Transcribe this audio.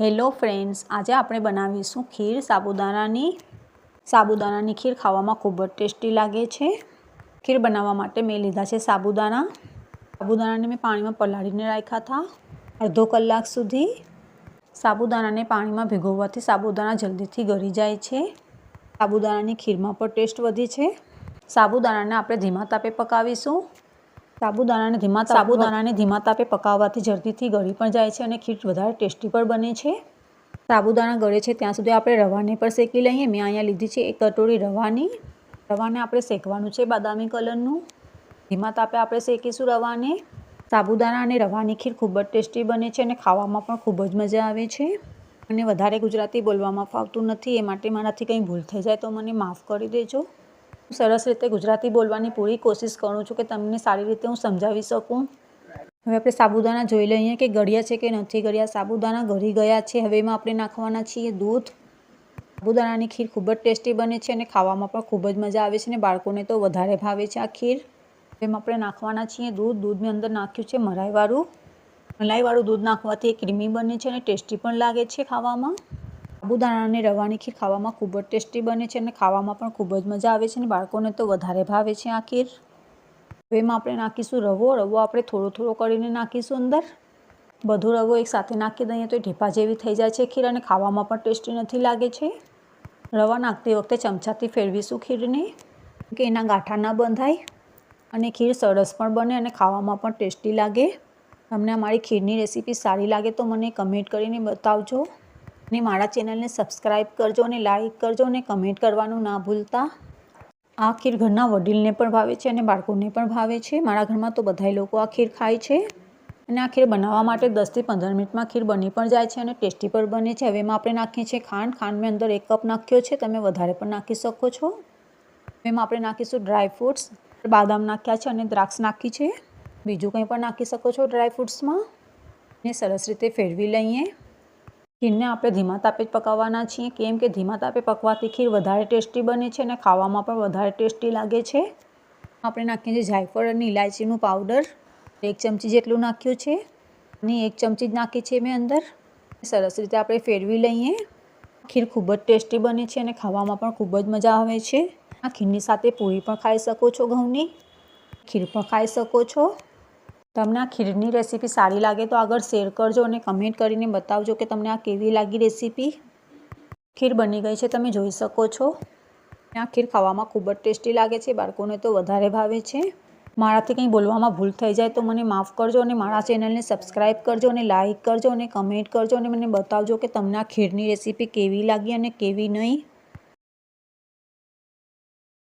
Hello friends, આજે આપણે બનાવીશું ખીર સાબુદાણાની. સાબુદાણાની ખીર ખાવામાં ખૂબ જ ટેસ્ટી લાગે છે. ખીર બનાવવા માટે મેં લીધા છે સાબુદાણા. સાબુદાણાને મેં પાણીમાં પલાળીને રાખ્યા હતા અડધો કલાક સુધી. સાબુદાણાને પાણીમાં ભીગોવવાથી સાબુદાણા જલ્દીથી ગળી જાય છે. સાબુદાણાની ખીરમાં પણ ટેસ્ટ વધે છે. સાબુદાણાને આપણે ધીમા તાપે પકાવીશું. સાબુદાણાને ધીમા સાબુદાણાને ધીમા તાપે પકાવવાથી જલ્દીથી ગળી પણ જાય છે અને ખીર વધારે ટેસ્ટી પણ બને છે. સાબુદાણા ગળે છે ત્યાં સુધી આપણે રવાને પણ શેકી લઈએ. મેં અહીંયા લીધી છે એક કટોરી રવાની. રવાને આપણે શેકવાનું છે બાદામી કલરનું. ધીમા તાપે આપણે શેકીશું રવાને. સાબુદાણા અને રવાની ખીર ખૂબ જ ટેસ્ટી બને છે અને ખાવામાં પણ ખૂબ જ મજા આવે છે. અને વધારે ગુજરાતી બોલવામાં ફાવતું નથી એ માટે મારાથી કંઈ ભૂલ થઈ જાય તો મને માફ કરી દેજો. સરસ રીતે ગુજરાતી બોલવાની પૂરી કોશિશ કરું છું કે તમને સારી રીતે હું સમજાવી શકું. હવે આપણે સાબુદાણા જોઈ લઈએ કે ગળ્યા છે કે નથી ગળ્યા. સાબુદાણા ગળી ગયા છે. હવે એમાં આપણે નાખવાના છીએ દૂધ. સાબુદાણાની ખીર ખૂબ જ ટેસ્ટી બને છે અને ખાવામાં પણ ખૂબ જ મજા આવે છે અને બાળકોને તો વધારે ભાવે છે આ ખીર. એમાં આપણે નાખવાના છીએ દૂધ. દૂધની અંદર નાખ્યું છે મલાઈવાળું. મલાઈવાળું દૂધ નાખવાથી ક્રીમી બને છે અને ટેસ્ટી પણ લાગે છે ખાવામાં. સાબુદાણા રવાની ખીર ખાવામાં ખૂબ જ ટેસ્ટી બને છે અને ખાવામાં પણ ખૂબ જ મજા આવે છે અને બાળકોને તો વધારે ભાવે છે આ ખીર. એમાં આપણે નાખીશું રવો. રવો આપણે થોડો થોડો કરીને નાખીશું અંદર. બધો રવો એક સાથે નાખી દઈએ તો એ ઢેપા જેવી થઈ જાય છે ખીર અને ખાવામાં પણ ટેસ્ટી નથી લાગે છે. રવા નાખતી વખતે ચમચાથી ફેરવીશું ખીરને. કે એના ગાંઠા ન બંધાય અને ખીર સરસ પણ બને અને ખાવામાં પણ ટેસ્ટી લાગે. તમને અમારી ખીરની રેસીપી સારી લાગે તો મને કમેન્ટ કરીને બતાવજો. અને મારા ચેનલને સબસ્ક્રાઈબ કરજો અને લાઈક કરજો અને કમેન્ટ કરવાનું ના ભૂલતા. આ ખીર ઘરના વડીલને પણ ભાવે છે અને બાળકોને પણ ભાવે છે. મારા ઘરમાં તો બધાય લોકો આ ખીર ખાય છે. અને આ ખીર બનાવવા માટે દસથી પંદર મિનિટમાં ખીર બની પણ જાય છે અને ટેસ્ટી પણ બને છે. હવે એમાં આપણે નાખીએ છીએ ખાંડ. ખાંડ મેં અંદર એક કપ નાખ્યો છે. તમે વધારે પણ નાખી શકો છો. એમાં આપણે નાખીશું ડ્રાય ફ્રૂટ્સ. બાદામ નાખ્યા છે અને દ્રાક્ષ નાખી છે. બીજું કંઈ પણ નાખી શકો છો ડ્રાય ફ્રૂટ્સમાં. ને સરસ રીતે ફેરવી લઈએ. ખીરને આપણે ધીમા તાપે જ પકાવવાના છીએ. કેમ કે ધીમા તાપે પકવાથી ખીર વધારે ટેસ્ટી બને છે અને ખાવામાં પણ વધારે ટેસ્ટી લાગે છે. આપણે નાખીએ છીએ જાયફળ અને ઇલાયચીનું પાવડર. એક ચમચી જેટલું નાખ્યું છે અને એક ચમચી જ નાખી છે મેં અંદર. સરસ રીતે આપણે ફેરવી લઈએ. ખીર ખૂબ જ ટેસ્ટી બને છે અને ખાવામાં પણ ખૂબ જ મજા આવે છે. આ ખીરની સાથે પૂરી પણ ખાઈ શકો છો ઘઉંની. ખીર પણ ખાઈ શકો છો. તમને આ ખીરની રેસીપી સારી લાગે તો આગળ શેર કરજો અને કમેન્ટ કરીને બતાવજો કે તમને આ કેવી લાગી રેસીપી. ખીર બની ગઈ છે, તમે જોઈ શકો છો. આ ખીર ખાવામાં ખૂબ જ ટેસ્ટી લાગે છે, બાળકોને તો વધારે ભાવે છે. મારાથી કંઈ બોલવામાં ભૂલ થઈ જાય તો મને માફ કરજો અને મારા ચેનલને સબસ્ક્રાઈબ કરજો અને લાઇક કરજો અને કમેન્ટ કરજો અને મને બતાવજો કે તમને આ ખીરની રેસીપી કેવી લાગી અને કેવી નહીં.